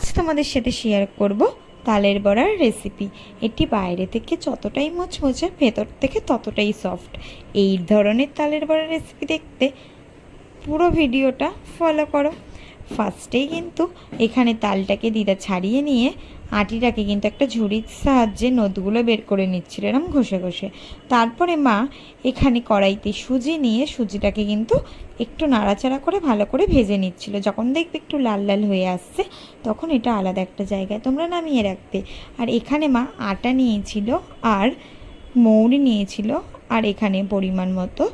আজ তোমাদের সাথে শেয়ার করব তালের বড়ার রেসিপি এটি বাইরে থেকে যতটাই মচমচে ভেতর থেকে ততটাই সফট এই ধরনের তালের বড়ার রেসিপি দেখতে পুরো ভিডিওটা ফলো করো। ফার্স্টেই কিন্তু এখানে তালটাকে দিদা ছাড়িয়ে নিয়ে আটিটাকে কিন্তু একটা ঝুড়ির সাহায্যে নদগুলো বের করে নিচ্ছিল এরম ঘষে ঘষে। তারপরে মা এখানে কড়াইতে সুজি নিয়ে সুজিটাকে কিন্তু একটু নাড়াচাড়া করে ভালো করে ভেজে নিচ্ছিল। যখন দেখবে একটু লাল লাল হয়ে আসছে, তখন এটা আলাদা একটা জায়গায় তোমরা নামিয়ে রাখবে। আর এখানে মা আটা নিয়েছিল আর মৌরি নিয়েছিল আর এখানে পরিমাণ মতো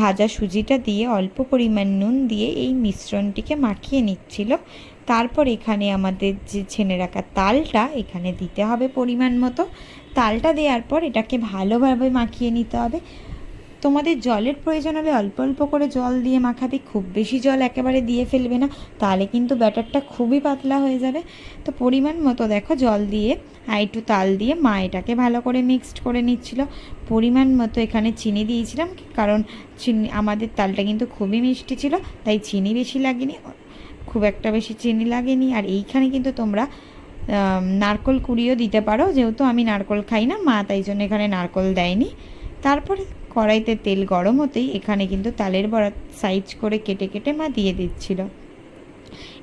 ভাজা সুজিটা দিয়ে অল্প পরিমাণ নুন দিয়ে এই মিশ্রণটিকে মাখিয়ে নিচ্ছিল। তারপর এখানে আমাদের যে ছেনে রাখা তালটা, এখানে দিতে হবে পরিমাণ মতো। তালটা দেওয়ার পর এটাকে ভালোভাবে মাখিয়ে নিতে হবে। তোমাদের জলের প্রয়োজন হলে অল্প অল্প করে জল দিয়ে মাখাবে খুব বেশি জল একেবারে দিয়ে ফেলবে না, তাহলে কিন্তু ব্যাটারটা খুবই পাতলা হয়ে যাবে। তো পরিমাণ মতো দেখো জল দিয়ে, আর একটু তাল দিয়ে মা এটাকে ভালো করে মিক্সড করে নিচ্ছিল। পরিমাণ মতো এখানে চিনি দিয়েছিলাম, কারণ চিনি আমাদের তালটা কিন্তু খুবই মিষ্টি ছিল, তাই চিনি বেশি লাগেনি, খুব একটা বেশি চিনি লাগেনি। আর এইখানে কিন্তু তোমরা নারকল কুড়িও দিতে পারো, যেহেতু আমি নারকল খাই না, মা তাই জন্য এখানে নারকল দেয়নি। তারপরে কড়াইতে তেল গরম হতেই এখানে কিন্তু তালের বড়া সাইজ করে কেটে কেটে মা দিয়ে দিচ্ছিল।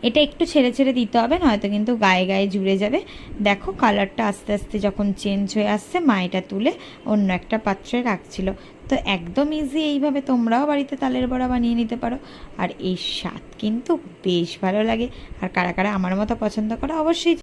এটা একটু ছেড়ে ছেড়ে দিতে হবে, নয়তো কিন্তু গায়ে গায়ে জুড়ে যাবে। দেখো কালারটা আস্তে আস্তে যখন চেঞ্জ হয়ে আসছে, মা এটা তুলে অন্য একটা পাত্রে রাখছিল। তো একদম ইজি এইভাবে তোমরাও বাড়িতে তালের বড়া বানিয়ে নিতে পারো। আর এই স্বাদ কিন্তু বেশ ভালো লাগে। আর কারা কারা আমার মতো পছন্দ করে, অবশ্যই